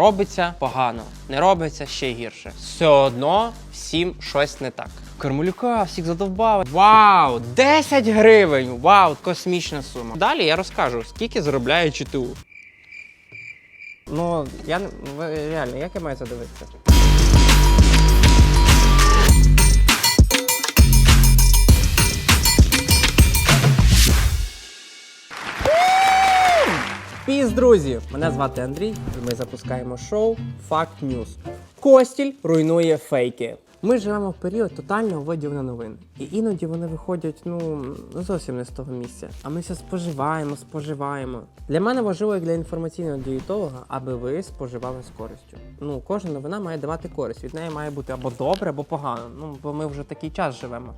Робиться погано, не робиться ще гірше. Все одно всім щось не так. Кармулюка всіх задовбали. Вау! 10 гривень! Вау, космічна сума. Далі я розкажу, скільки заробляє ЧТУ. Ну, я не реально, як я маю це дивитися? Піс, друзі! Мене звати Андрій, і ми запускаємо шоу Факт News. Костіль руйнує фейки. Ми живемо в період тотального виділення новин. І іноді вони виходять ну зовсім не з того місця. А ми все споживаємо, споживаємо. Для мене важливо як для інформаційного дієтолога, аби ви споживали з користю. Ну, кожна новина має давати користь. Від неї має бути або добре, або погано. Ну, бо ми вже такий час живемо.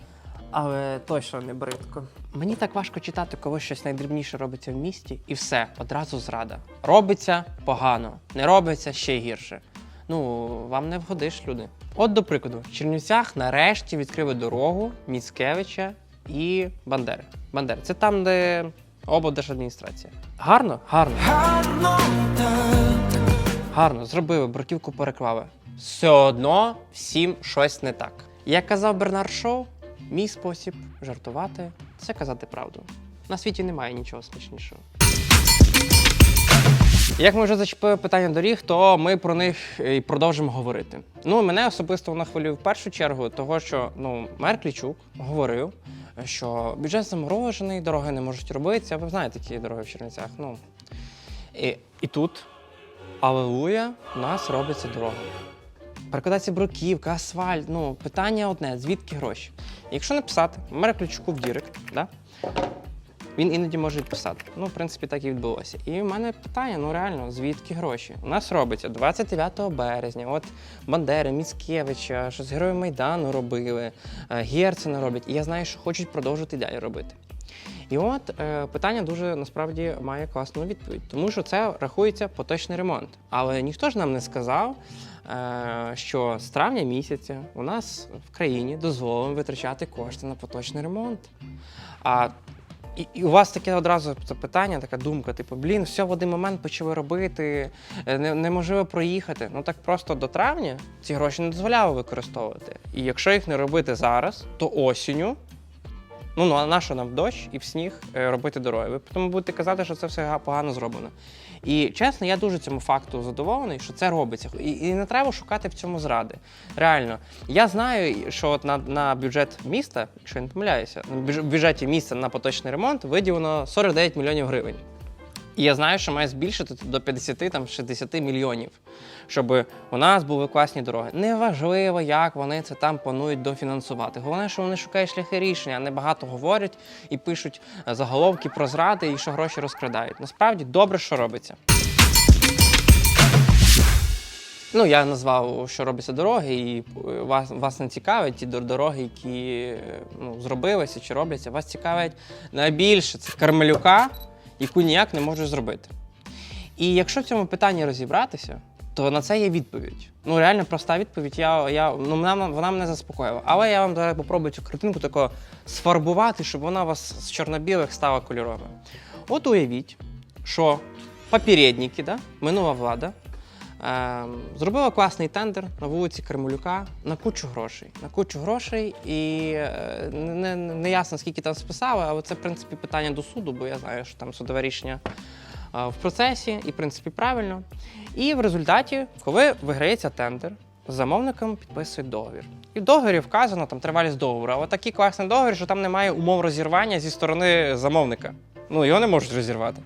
Але точно не бридко. Мені так важко читати, коли щось найдрібніше робиться в місті, і все, одразу зрада. Робиться погано, не робиться ще гірше. Ну, вам не вгодиш, люди. От, до прикладу, в Чернівцях нарешті відкрили дорогу Міцкевича і Бандери. Бандери. Це там, де облдержадміністрація. Гарно? Гарно. Гарно, Гарно зробили, бруківку переклали. Все одно всім щось не так. Як казав Бернард Шоу, мій спосіб жартувати це казати правду. На світі немає нічого смішнішого. Як ми вже зачепили питання доріг, то ми про них і продовжимо говорити. Ну, мене особисто воно хвилює в першу чергу, того що ну, мер Клічук говорив, що бюджет заморожений, дороги не можуть робитися. Ви знаєте, які дороги в Чернівцях. Ну. І, і тут, алелуя, у нас робиться дорога. Перекладається бруківка, асфальт. Ну, питання одне: звідки гроші? Якщо написати мер Ключуку в Дірект, да? він іноді може відписати. Ну, в принципі, так і відбулося. І в мене питання: ну реально, звідки гроші? У нас робиться 29 березня. От Бандери, Міцкевича, що з Героєм Майдану робили, е, Герцена роблять. І я знаю, що хочуть продовжувати далі робити. І от е, питання дуже насправді має класну відповідь, тому що це рахується поточний ремонт. Але ніхто ж нам не сказав, е, що з травня місяця у нас в країні дозволено витрачати кошти на поточний ремонт. А і, і у вас таке одразу запитання, така думка: типу, блін, все в один момент почали робити, е, не, неможливо проїхати. Ну так просто до травня ці гроші не дозволяли використовувати. І якщо їх не робити зараз, то осінню Ну, ну а на що нам в дощ і в сніг е, робити дороги? Ви потім будете казати, що це все погано зроблено. І чесно, я дуже цьому факту задоволений, що це робиться. І, і не треба шукати в цьому зради. Реально, я знаю, що от на, на бюджет міста, якщо я не помиляюся, на бюдж- бюджеті міста на поточний ремонт виділено 49 мільйонів гривень. І я знаю, що має збільшити до 50 там 60 мільйонів, щоб у нас були класні дороги. Неважливо, як вони це там планують дофінансувати. Головне, що вони шукають шляхи рішення, а не багато говорять і пишуть е, заголовки про зради і що гроші розкрадають. Насправді добре, що робиться. Ну, я назвав, що робляться дороги, і е, вас, вас не цікавить ті дороги, які е, ну, зробилися чи робляться. Вас цікавить найбільше це Кармелюка, яку ніяк не можеш зробити. І якщо в цьому питанні розібратися, то на це є відповідь. Ну, реально проста відповідь. Я, я, ну, вона, вона мене заспокоїла. Але я вам зараз попробую цю картинку тако сфарбувати, щоб вона у вас з чорно-білих стала кольоровою. От уявіть, що попередники, да, минула влада, зробила класний тендер на вулиці Кремулюка на кучу грошей. На кучу грошей, і е, не, не, не ясно, скільки там списали, але це, в принципі, питання до суду, бо я знаю, що там судове рішення е, в процесі, і, в принципі, правильно. І в результаті, коли виграється тендер, з замовником підписують договір. І в договорі вказано там тривалість договору. Але такий класний договір, що там немає умов розірвання зі сторони замовника. Ну, його не можуть розірвати.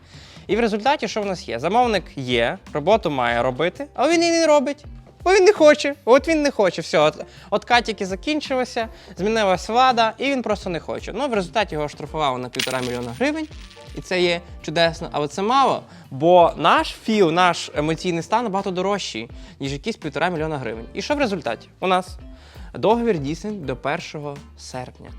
І в результаті, що в нас є? Замовник є, роботу має робити, але він її не робить. Бо він не хоче. От він не хоче. Все, от, от катіки закінчилися, змінилась влада, і він просто не хоче. Ну, в результаті його штрафували на півтора мільйона гривень, і це є чудесно, але це мало. Бо наш філ, наш емоційний стан набагато дорожчий, ніж якісь півтора мільйона гривень. І що в результаті? У нас договір дійсний до 1 серпня.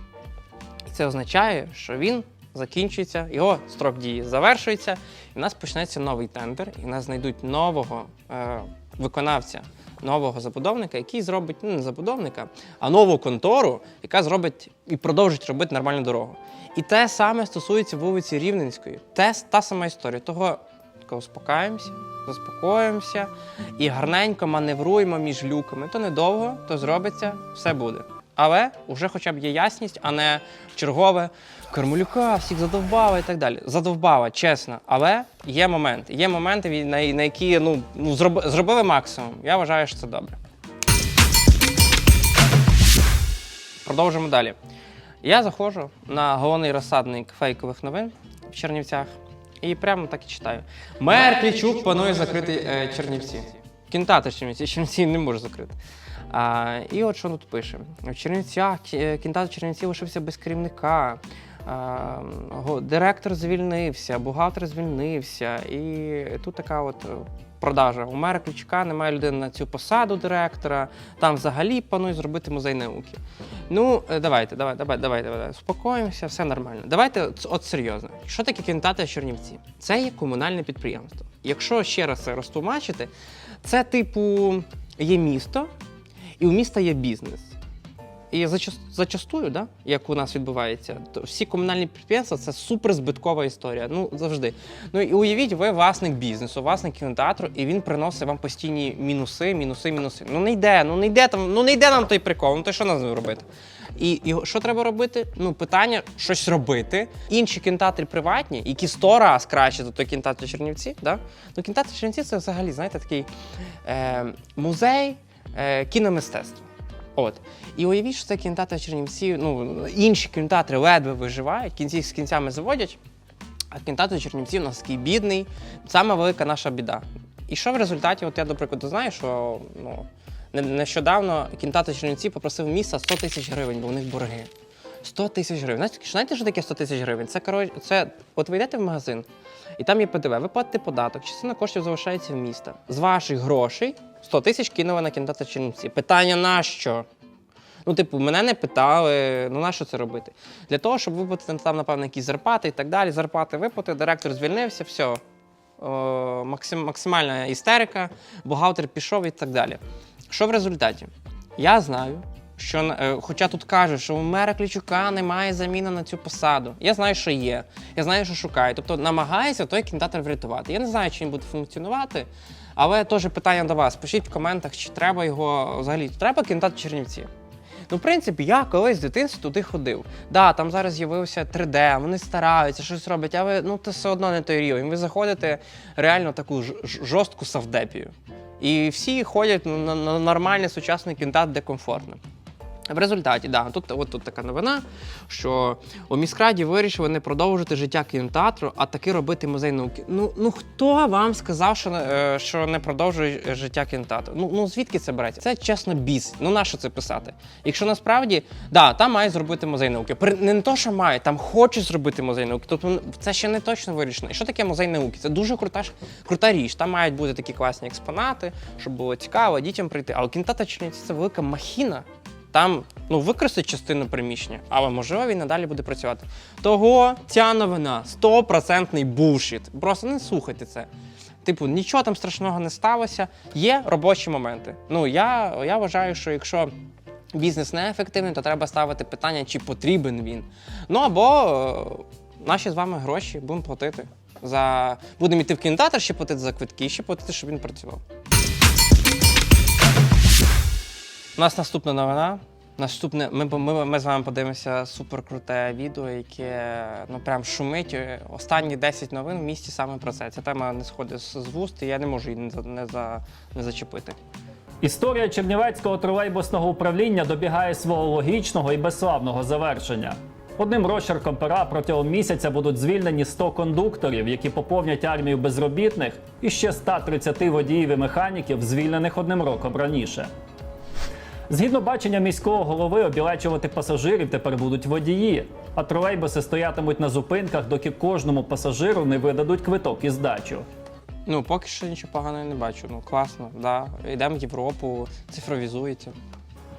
І це означає, що він закінчується, його строк дії завершується, і в нас почнеться новий тендер, і в нас знайдуть нового е, виконавця, нового забудовника, який зробить ну, не забудовника, а нову контору, яка зробить і продовжить робити нормальну дорогу. І те саме стосується вулиці Рівненської. Те, та сама історія. Того успокаємося, заспокоїмося і гарненько маневруємо між люками. То недовго, то зробиться, все буде. Але вже хоча б є ясність, а не чергове Кармелюка, всіх задовбала і так далі. Задовбала, чесно. Але є моменти. Є моменти, на, які ну, ну, зробили максимум. Я вважаю, що це добре. Продовжимо далі. Я заходжу на головний розсадник фейкових новин в Чернівцях і прямо так і читаю. Мер Клічук планує закрити е, Чернівці. Кінтатор Чернівці, Чернівці не може закрити. А, і от що тут пише: в Чернівцях е, кінтатор Чернівці лишився без керівника. Директор звільнився, бухгалтер звільнився. І тут така от е, продажа. У мера Клічука немає людини на цю посаду директора. Там взагалі планують зробити музей науки. Ну, е, давайте, давай, давай, давай, давай, успокоїмося, все нормально. Давайте от, серйозно. Що таке кінотеатр Чернівці? Це є комунальне підприємство. Якщо ще раз це розтлумачити, це типу є місто, і у міста є бізнес. І зачас- зачастую, да, як у нас відбувається, то всі комунальні підприємства це суперзбиткова історія. Ну завжди. Ну і уявіть, ви власник бізнесу, власник кінотеатру, і він приносить вам постійні мінуси, мінуси, мінуси. Ну не йде, ну не йде там, ну не йде нам той прикол. Ну то що нам робити? І, і що треба робити? Ну, питання щось робити. Інші кінотеатри приватні, які сто раз краще за той кінотеатр Чернівці. Да? Ну, кінотеатр Чернівці це взагалі, знаєте, такий е, музей е, кіномистецтва. От. І уявіть, що це кінотеатр Чернівці, ну, інші кінотеатри ледве виживають, кінці з кінцями заводять. А кінотеатр Чернівці у нас такий бідний, саме велика наша біда. І що в результаті, от я, до прикладу, знаю, що ну, нещодавно кінотеатр Чернівці попросив міста 100 тисяч гривень, бо у них борги. 100 тисяч гривень. Знаєте, що таке 100 тисяч гривень? Це, коротше, це от ви йдете в магазин, і там є ПДВ, ви платите податок, частина коштів залишається в міста. З ваших грошей 100 тисяч кинули на кінотеатр Чернівці. Питання на що? Ну, типу, мене не питали, ну на що це робити? Для того, щоб виплатити там, напевно, якісь зарплати і так далі. Зарплати виплати, директор звільнився, все. О, максим, максимальна істерика, бухгалтер пішов і так далі. Що в результаті? Я знаю, що е, хоча тут кажуть, що у мера Клічука немає заміни на цю посаду. Я знаю, що є. Я знаю, що шукає. Тобто намагається той кінотеатр врятувати. Я не знаю, чи він буде функціонувати, але теж питання до вас. Пишіть в коментах, чи треба його взагалі. Треба кінотеатр Чернівці. Ну, в принципі, я колись в дитинстві туди ходив. Да, там зараз з'явився 3D, вони стараються, щось роблять, але ну це все одно не той рівень. Ви заходите реально в таку жорстку савдепію. І всі ходять на, нормальний сучасний кінотеатр, де комфортно. В результаті, да, тут, от тут така новина, що у міськраді вирішили не продовжити життя кінотеатру, а таки робити музей науки. Ну, ну хто вам сказав, що, е, що не продовжує життя кінотеатру? Ну, ну звідки це береться? Це чесно біс. Ну на що це писати? Якщо насправді, да, там мають зробити музей науки. При- Не то, що мають, там хочуть зробити музей науки. Тобто це ще не точно вирішено. І що таке музей науки? Це дуже крута, крута річ. Там мають бути такі класні експонати, щоб було цікаво дітям прийти. А у кінотеатр Чернівці це велика махіна. Там ну, використать частину приміщення, але можливо він надалі буде працювати. Того ця новина стопроцентний булшіт. Просто не слухайте це. Типу, нічого там страшного не сталося. Є робочі моменти. Ну я, я вважаю, що якщо бізнес неефективний, то треба ставити питання, чи потрібен він. Ну або е, наші з вами гроші будемо платити. За... Будемо йти в кінотеатр, ще платити за квитки, ще платити, щоб він працював. У нас наступна новина. Наступне, ми, ми, ми з вами подивимося суперкруте відео, яке ну прям шумить. Останні 10 новин в місті саме про це. Ця тема не сходить з вуст, і я не можу її не, за- не, не зачепити. Історія Чернівецького тролейбусного управління добігає свого логічного і безславного завершення. Одним розчерком пера протягом місяця будуть звільнені 100 кондукторів, які поповнять армію безробітних, і ще 130 водіїв і механіків, звільнених одним роком раніше. Згідно бачення міського голови, обілечувати пасажирів тепер будуть водії, а тролейбуси стоятимуть на зупинках, доки кожному пасажиру не видадуть квиток і здачу. Ну, поки що нічого поганого не бачу. Ну, класно, да. Йдемо в Європу, цифровізується.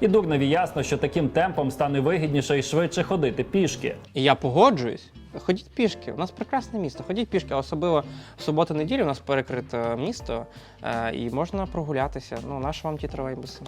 І дурневі ясно, що таким темпом стане вигідніше і швидше ходити пішки. І я погоджуюсь. Ходіть пішки. У нас прекрасне місто. Ходіть пішки, особливо в суботу-неділю у нас перекрите місто, е, і можна прогулятися. Ну, наші вам ті тролейбуси.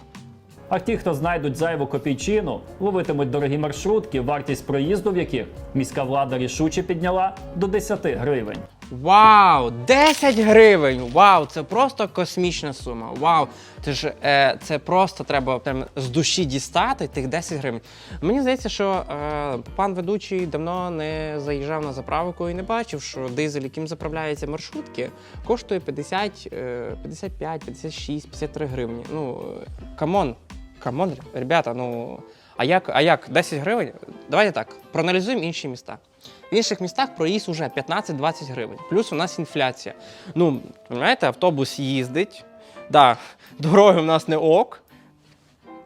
А ті, хто знайдуть зайву копійчину, ловитимуть дорогі маршрутки, вартість проїзду в яких міська влада рішуче підняла до 10 гривень. Вау! 10 гривень! Вау! Це просто космічна сума. Вау! Це ж е, це просто треба прям з душі дістати тих 10 гривень. Мені здається, що е, пан ведучий давно не заїжджав на заправку і не бачив, що дизель, яким заправляються маршрутки, коштує 50, е, 55, 56, 53 гривні. Ну, е, камон, камон, ребята, ну. А як, а як 10 гривень? Давайте так, проаналізуємо інші міста. В інших містах проїзд уже 15-20 гривень. Плюс у нас інфляція. Ну, розумієте, автобус їздить. Да, дороги у нас не ок.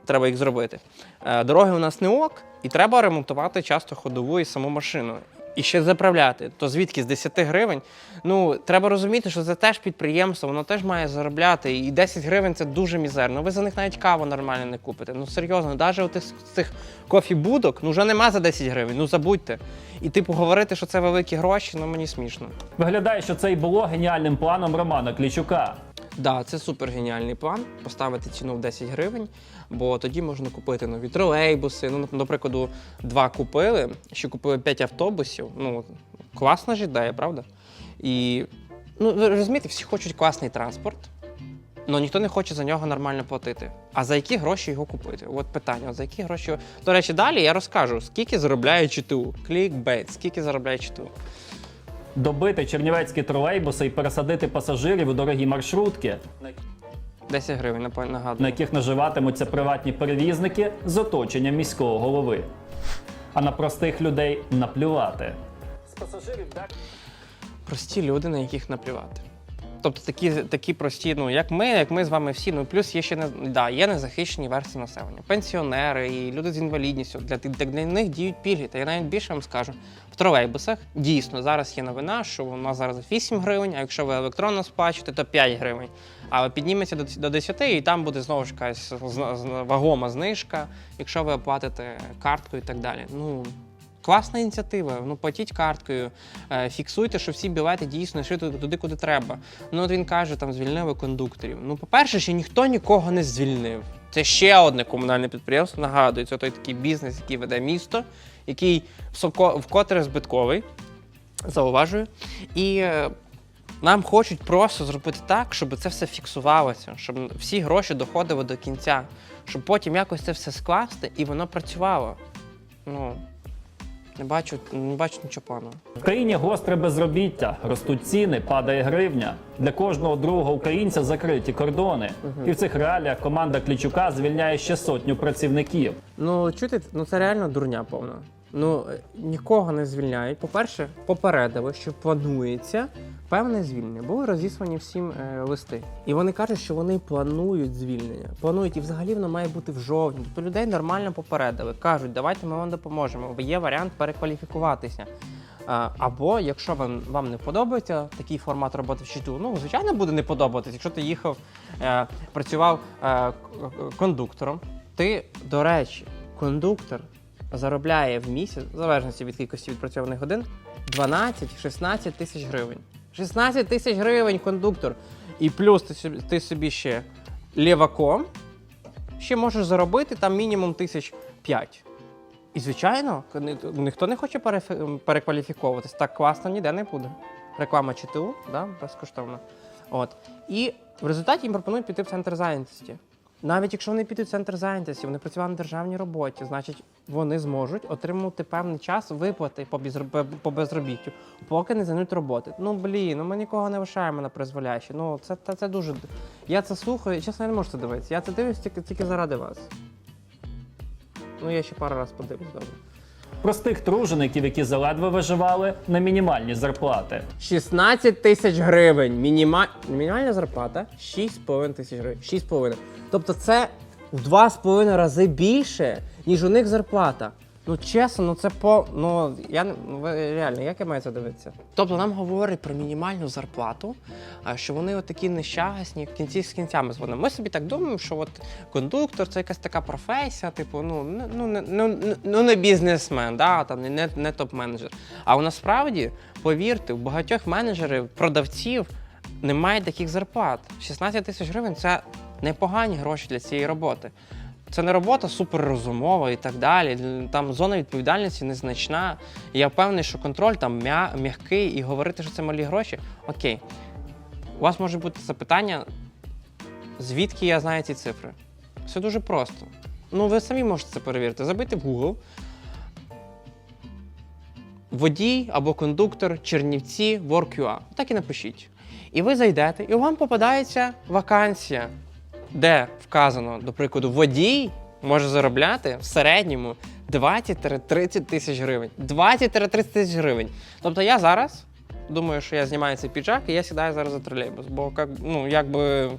Треба їх зробити. Е, Дороги у нас не ок, і треба ремонтувати часто ходову і саму машину. І ще заправляти. То звідки з 10 гривень? Ну, треба розуміти, що це теж підприємство, воно теж має заробляти. І 10 гривень це дуже мізерно. Ви за них навіть каву нормально не купите. Ну серйозно, навіть з цих кофі-будок ну, вже нема за 10 гривень. Ну забудьте. І типу говорити, що це великі гроші, ну мені смішно. Виглядає, що це і було геніальним планом Романа Клічука. Да, це супер геніальний план поставити ціну в 10 гривень, бо тоді можна купити нові тролейбуси. Ну, до прикладу, два купили, ще купили 5 автобусів. Ну, класна ж ідея, правда? І ну, розумієте, всі хочуть класний транспорт, але ніхто не хоче за нього нормально платити. А за які гроші його купити? От питання: за які гроші. До речі, далі я розкажу, скільки заробляє ЧТУ. Клікбейт, скільки заробляє ЧТУ. Добити чернівецькі тролейбуси і пересадити пасажирів у дорогі маршрутки, 10 гривень, напевно, нагадую. на яких наживатимуться приватні перевізники з оточенням міського голови. А на простих людей наплювати. З пасажирів прості люди, на яких наплювати. Тобто такі, такі прості, ну як ми, як ми з вами всі. Ну плюс є ще не да, є незахищені версії населення, пенсіонери і люди з інвалідністю. Для, для них діють пільги. Та я навіть більше вам скажу. В тролейбусах дійсно зараз є новина, що нас зараз 8 гривень, а якщо ви електронно сплачуєте, то 5 гривень. Але підніметься до, до 10 і там буде знову ж якась вагома знижка, якщо ви оплатите карткою і так далі. Ну Класна ініціатива. Ну платіть карткою, е, фіксуйте, що всі білети дійсно йшли туди, куди треба. Ну от він каже, там звільнили кондукторів. Ну, по-перше, ще ніхто нікого не звільнив. Це ще одне комунальне підприємство. Нагадую, це той такий бізнес, який веде місто, який вкотре збитковий. Зауважую. І е, нам хочуть просто зробити так, щоб це все фіксувалося, щоб всі гроші доходили до кінця, щоб потім якось це все скласти і воно працювало. Ну, не бачу, не бачу нічого поганого. В країні гостре безробіття, ростуть ціни, падає гривня. Для кожного другого українця закриті кордони. І в цих реаліях команда Клічука звільняє ще сотню працівників. Ну, чути, ну це реально дурня повна. Ну, е, нікого не звільняють. По-перше, попередили, що планується певне звільнення. Були розіслані всім е, листи. І вони кажуть, що вони планують звільнення. Планують, і взагалі воно має бути в жовтні. Тобто людей нормально попередили. Кажуть, давайте ми вам допоможемо. Є варіант перекваліфікуватися. Або якщо вам, вам не подобається такий формат роботи в щиту, ну звичайно буде не подобатись. Якщо ти їхав, е, працював е, кондуктором, ти, до речі, кондуктор заробляє в місяць, в залежності від кількості відпрацьованих годин, 12-16 тисяч гривень. 16 тисяч гривень кондуктор. І плюс ти собі, ти собі ще ліваком, ще можеш заробити там мінімум тисяч п'ять. І звичайно, ніхто не хоче переф- перекваліфіковуватись. Так класно ніде не буде. Реклама ЧТУ, да, безкоштовно. От. І в результаті їм пропонують піти в центр зайнятості. Навіть якщо вони підуть в центр зайнятості, вони працювали на державній роботі, значить вони зможуть отримувати певний час виплати по, по безробіттю, поки не знайдуть роботи. Ну блін, ну ми нікого не лишаємо на призволяще. Ну це, це, це дуже. Я це слухаю, чесно, я не можу це дивитися. Я це дивлюсь тільки, тільки заради вас. Ну я ще пару раз подивлюсь добре. Простих тружеників, які заледве виживали на мінімальні зарплати. 16 тисяч гривень. Мініма... Мінімальна зарплата 6,5 тисяч гривень. 6,5. Тобто це в 2,5 рази більше, ніж у них зарплата. Ну чесно, ну це по. Ну я не ну, ви- реально, як я маю це дивитися? Тобто нам говорять про мінімальну зарплату, що вони от такі нещасні, в кінці з кінцями дзвонимо. Ми собі так думаємо, що от кондуктор це якась така професія, типу, ну, не- ну, не- ну, ну не бізнесмен, да, там, не, не, не топ-менеджер. А у насправді, повірте, у багатьох менеджерів, продавців немає таких зарплат. 16 тисяч гривень це непогані гроші для цієї роботи. Це не робота суперрозумова і так далі. Там зона відповідальності незначна. Я впевнений, що контроль там м'я- м'який і говорити, що це малі гроші. Окей. У вас може бути запитання, звідки я знаю ці цифри? Все дуже просто. Ну, ви самі можете це перевірити. Забити в Google. Водій або кондуктор Чернівці WorkUA. Так і напишіть. І ви зайдете, і вам попадається вакансія, де вказано, до прикладу, водій може заробляти в середньому 20-30 тисяч гривень. 20-30 тисяч гривень. Тобто я зараз думаю, що я знімаю цей піджак і я сідаю зараз за тролейбус. Бо як, ну, якби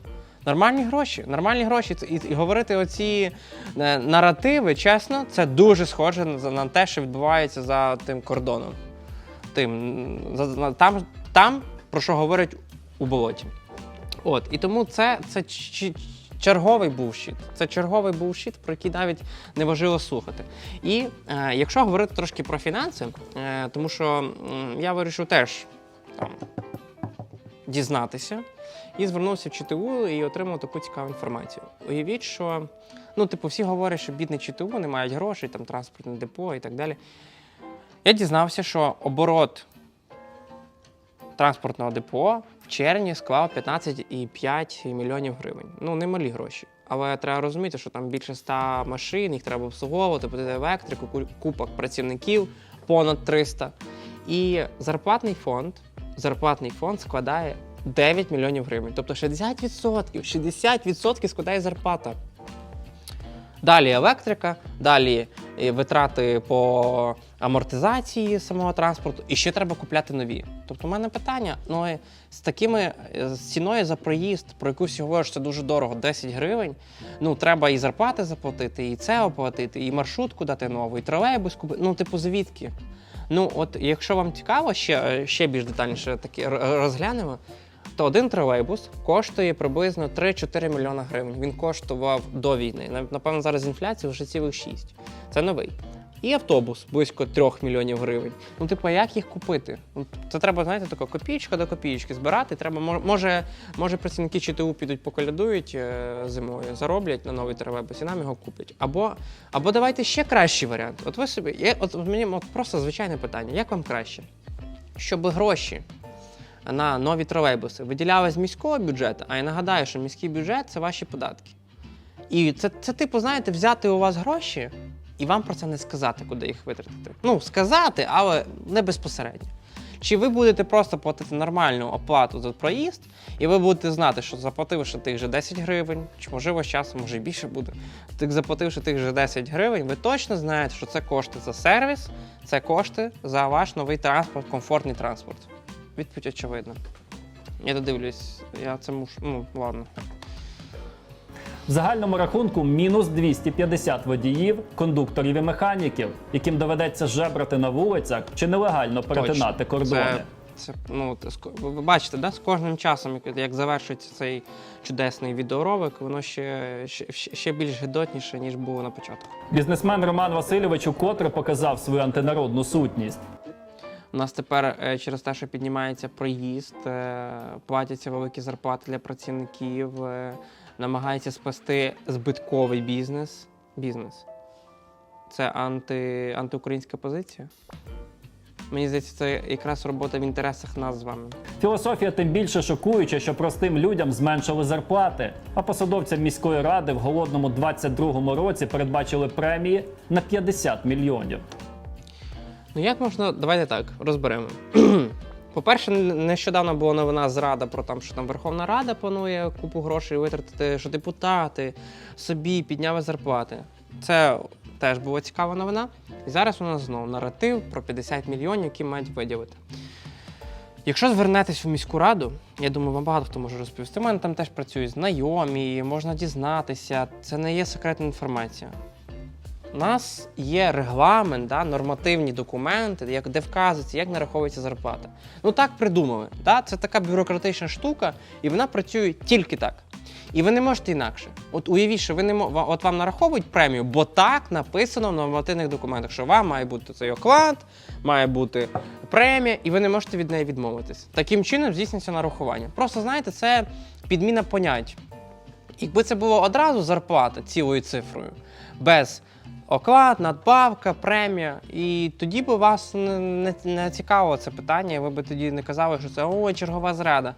нормальні гроші, нормальні гроші. І, і говорити оці е, наративи, чесно, це дуже схоже на, на те, що відбувається за тим кордоном. Тим, за, за- там, там, про що говорять у болоті. От, і тому це, це черговий бувшіт. Це черговий бувшіт, про який навіть не важливо слухати. І е, якщо говорити трошки про фінанси, е, тому що м, я вирішив теж там, дізнатися і звернувся в ЧТУ і отримав таку цікаву інформацію. Уявіть, що ну, типу, всі говорять, що бідні ЧТУ не мають грошей, там транспортне депо і так далі. Я дізнався, що оборот транспортного депо в червні склав 15,5 мільйонів гривень. Ну, немалі гроші. Але треба розуміти, що там більше 100 машин, їх треба обслуговувати, платити електрику, купок працівників понад 300. І зарплатний фонд, зарплатний фонд складає 9 мільйонів гривень. Тобто 60%, 60% складає зарплата. Далі електрика, далі е, витрати по амортизації самого транспорту, і ще треба купляти нові. Тобто, у мене питання: ну е, з такими е, з ціною за проїзд, про яку всі говорять, що це дуже дорого, 10 гривень. Ну треба і зарплати заплатити, і це оплатити, і маршрутку дати нову, і тролейбус купити. Ну, типу, звідки? Ну, от якщо вам цікаво, ще, ще більш детальніше такі р- розглянемо. То один тролейбус коштує приблизно 3-4 мільйона гривень. Він коштував до війни. Напевно, зараз інфляція вже цілих 6. Це новий. І автобус близько 3 мільйонів гривень. Ну, типу, як їх купити? Ну, Це треба, знаєте, така копійка до копійки збирати. Треба, може, може працівники ЧТУ підуть поколядують е, зимою, зароблять на новий тролейбус і нам його куплять. Або, або давайте ще кращий варіант. От ви собі, є, от мені от просто звичайне питання: як вам краще? Щоб гроші на нові тролейбуси виділяли з міського бюджету, а я нагадаю, що міський бюджет це ваші податки. І це, це типу, знаєте, взяти у вас гроші і вам про це не сказати, куди їх витратити. Ну, сказати, але не безпосередньо. Чи ви будете просто платити нормальну оплату за проїзд, і ви будете знати, що заплативши тих же 10 гривень, чи можливо з часом може більше буде, тих заплативши тих же 10 гривень, ви точно знаєте, що це кошти за сервіс, це кошти за ваш новий транспорт, комфортний транспорт. Відповідь очевидна. Я додивлюсь, я це мушу. Ну, ладно. В загальному рахунку мінус 250 водіїв, кондукторів і механіків, яким доведеться жебрати на вулицях чи нелегально перетинати Точно. кордони. Це, це ну, ско- ви бачите, да? з кожним часом, як, як завершується цей чудесний відеоролик, воно ще, ще, ще більш гидотніше, ніж було на початку. Бізнесмен Роман Васильович укотре показав свою антинародну сутність. У нас тепер е, через те, що піднімається проїзд, е, платяться великі зарплати для працівників, е, намагається спасти збитковий бізнес. Бізнес. Це анти, антиукраїнська позиція. Мені здається, це якраз робота в інтересах нас з вами. Філософія тим більше шокуюча, що простим людям зменшили зарплати, а посадовцям міської ради в голодному 22-му році передбачили премії на 50 мільйонів. Ну як можна, давайте так, розберемо. По-перше, нещодавно була новина зрада про те, що там Верховна Рада планує купу грошей витратити, що депутати собі підняли зарплати. Це теж була цікава новина. І зараз у нас знову наратив про 50 мільйонів, які мають виділити. Якщо звернетесь в міську раду, я думаю, вам багато хто може розповісти. У мене там теж працюють знайомі, можна дізнатися. Це не є секретна інформація. У нас є регламент, да, нормативні документи, як, де вказується, як нараховується зарплата. Ну так придумали. Да? Це така бюрократична штука, і вона працює тільки так. І ви не можете інакше. От уявіть, що ви не от вам нараховують премію, бо так написано в нормативних документах, що вам має бути цей оклад, має бути премія, і ви не можете від неї відмовитись. Таким чином здійснюється нарахування. Просто знаєте, це підміна понять. Якби це було одразу зарплата цілою цифрою, без оклад, надбавка, премія, і тоді би вас не, не, не цікавило це питання, ви б тоді не казали, що це о, чергова зрада.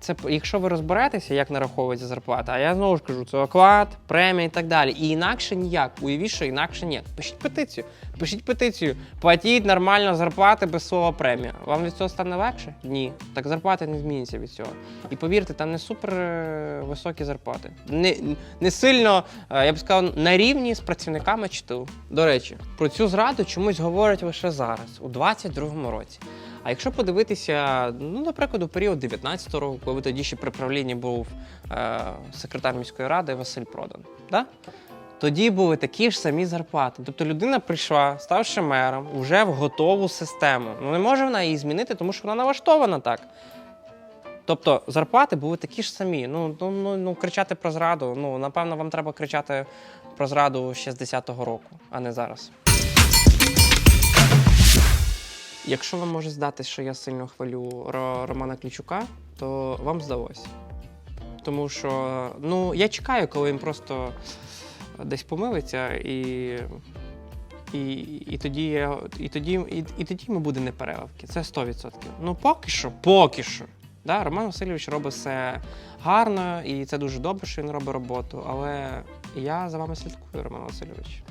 Це якщо ви розберетеся, як нараховується зарплата, а я знову ж кажу, це оклад, премія і так далі. І інакше ніяк. Уявіть, що інакше ні. Пишіть петицію. Пишіть петицію. Платіть нормально зарплати без слова премія. Вам від цього стане легше? Ні. Так зарплата не зміниться від цього. І повірте, там не супер е, високі зарплати. Не, не сильно, е, я б сказав, на рівні з працівниками ЧТУ. До речі, про цю зраду чомусь говорять лише зараз, у 22-му році. А якщо подивитися, ну, наприклад, у період 19-го року, коли тоді ще при правлінні був е, секретар міської ради Василь Продан, да? тоді були такі ж самі зарплати. Тобто людина прийшла, ставши мером, вже в готову систему. Ну не може вона її змінити, тому що вона налаштована так. Тобто зарплати були такі ж самі. Ну, ну, ну, ну кричати про зраду. Ну, напевно, вам треба кричати про зраду ще з 10-го року, а не зараз. Якщо вам може здатись, що я сильно хвалю Романа Клічука, то вам здалося. Тому що ну, я чекаю, коли він просто десь помилиться, і, і, і, тоді, я, і, тоді, і, і тоді йому буде непереливки. Це 100%. Ну, поки що, поки що. Да, Роман Васильович робить все гарно, і це дуже добре, що він робить роботу. Але я за вами слідкую, Роман Васильович.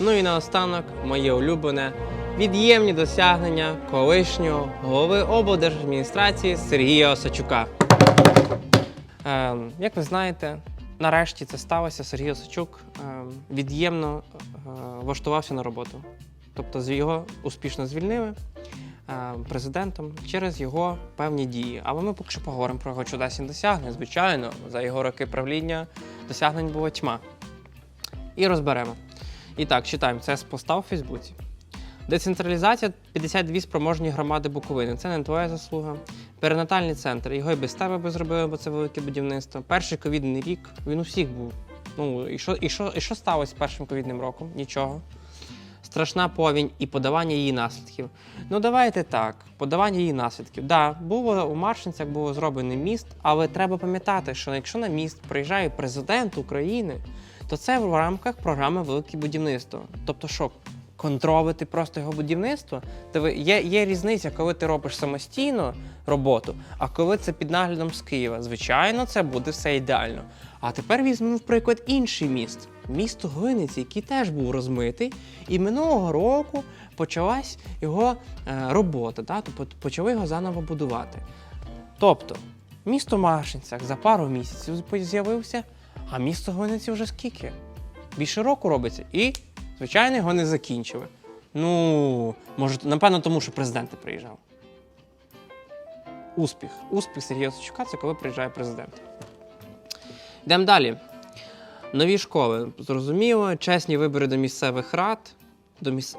Ну і наостанок, моє улюблене від'ємні досягнення колишнього голови облдержадміністрації Сергія Осачука. Ем, як ви знаєте, нарешті це сталося. Сергій Осачук ем, від'ємно е, влаштувався на роботу. Тобто його успішно звільнили е, президентом через його певні дії. Але ми поки що поговоримо про його чудесні досягнення. Звичайно, за його роки правління досягнень було тьма. І розберемо. І так, читаємо. Це з поста у Фейсбуці. Децентралізація 52 спроможні громади Буковини. Це не твоя заслуга. Перинатальний центр. Його і без тебе би зробили, бо це велике будівництво. Перший ковідний рік. Він у всіх був. Ну, і що, і що, і що сталося з першим ковідним роком? Нічого. Страшна повінь і подавання її наслідків. Ну, давайте так. Подавання її наслідків. Да, було у Маршинцях було зроблений міст, але треба пам'ятати, що якщо на міст приїжджає президент України, то це в рамках програми Велике будівництво. Тобто, що контролити просто його будівництво, то є, є різниця, коли ти робиш самостійно роботу, а коли це під наглядом з Києва. Звичайно, це буде все ідеально. А тепер візьмемо, в приклад, інший міст. Місто Глиниці, який теж був розмитий, і минулого року почалась його е, робота, да? тобто почали його заново будувати. Тобто, місто Машинцях за пару місяців з'явився, а місто Глиниці вже скільки? Більше року робиться. І, звичайно, його не закінчили. Ну, може, напевно, тому що президент приїжджав. Успіх. Успіх Сергія Сачука це коли приїжджає президент. Йдемо далі. Нові школи. Зрозуміло, чесні вибори до місцевих рад. До міс...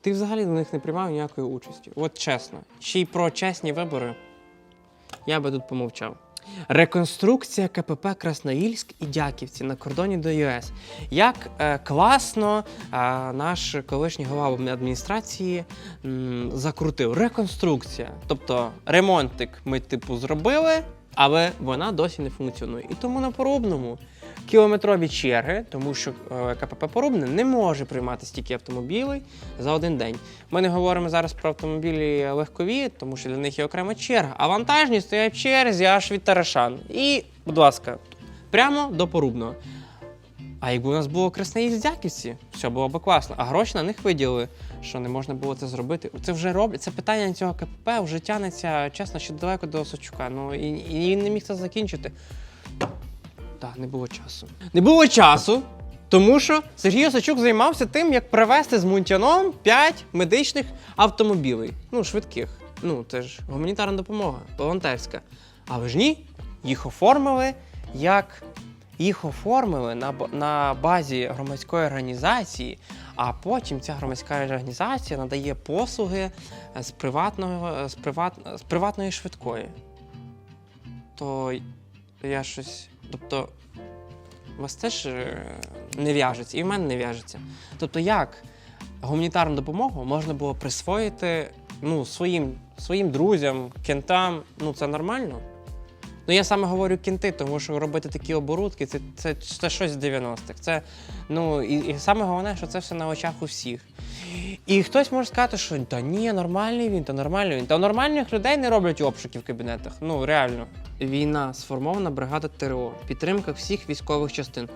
Ти взагалі до них не приймав ніякої участі. От чесно. Ще й про чесні вибори я би тут помовчав. Реконструкція КПП Красноїльськ і Дяківці на кордоні до ЄС. Як е, класно е, наш колишній голова адміністрації м, закрутив. Реконструкція. Тобто ремонтик ми типу зробили, але вона досі не функціонує. І тому на порубному кілометрові черги, тому що е, КПП Порубне не може приймати стільки автомобілів за один день. Ми не говоримо зараз про автомобілі легкові, тому що для них є окрема черга. А вантажні стоять в черзі аж від Тарашан. І, будь ласка, прямо до Порубного. А якби у нас було Красноїзд Дяківці, все було б класно. А гроші на них виділили, що не можна було це зробити. Це вже роблять. Це питання цього КПП вже тягнеться, чесно, ще далеко до Осадчука. Ну і, і він не міг це закінчити. Так, не було часу. Не було часу, тому що Сергій Осачук займався тим, як привезти з Мунтяном 5 медичних автомобілей. Ну, швидких. Ну, це ж гуманітарна допомога, волонтерська. Але ж ні, їх оформили як. Їх оформили на, на базі громадської організації, а потім ця громадська організація надає послуги е, з, приватного, з, приват, з приватної швидкої. То я щось. Тобто, у вас теж е, не в'яжеться, і в мене не в'яжеться. Тобто, як гуманітарну допомогу можна було присвоїти ну, своїм, своїм друзям, кентам, ну це нормально? Ну я саме говорю кінти, тому що робити такі оборудки це, це, це щось з 90-х. Це, ну, і, і саме головне, що це все на очах у всіх. І хтось може сказати, що та ні, нормальний він, та нормальний він. Та нормальних людей не роблять обшуки в кабінетах. Ну реально. Війна, сформована бригада ТРО, підтримка всіх військових частин.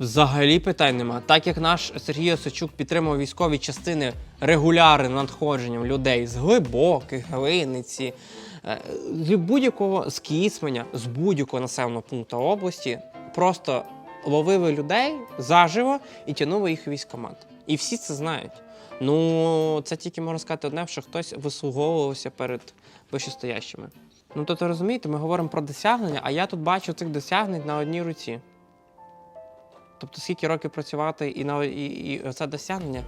Взагалі питань нема. Так як наш Сергій Осачук підтримував військові частини регулярним надходженням людей з глибоких, глиниці, з будь-якого з з будь-якого населеного пункту області, просто ловили людей заживо і тягнули їх у військкомат. І всі це знають. Ну, це тільки можна сказати одне, що хтось вислуговувався перед вищестоящими. Ну, тобто, розумієте, ми говоримо про досягнення, а я тут бачу цих досягнень на одній руці. Тобто, скільки років працювати і на і, і це досягнення,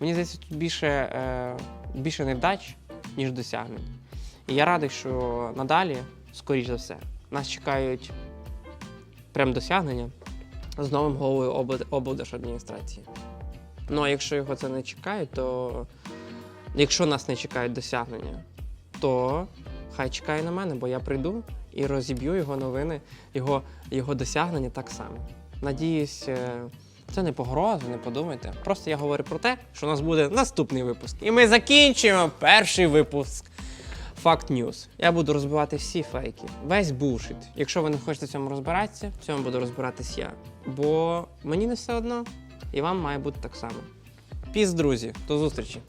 мені здається, тут більше, е, більше невдач, ніж досягнень. І я радий, що надалі, скоріш за все, нас чекають прям досягнення з новим головою облдержадміністрації. Ну а якщо його це не чекає, то якщо нас не чекають досягнення, то хай чекає на мене, бо я прийду і розіб'ю його новини, його, його досягнення так само. Надіюсь, е, це не погроза, не подумайте. Просто я говорю про те, що у нас буде наступний випуск. І ми закінчуємо перший випуск Факт News. Я буду розбивати всі фейки, весь бушит. Якщо ви не хочете в цьому розбиратися, в цьому буду розбиратись я. Бо мені не все одно, і вам має бути так само. Піс, друзі, до зустрічі!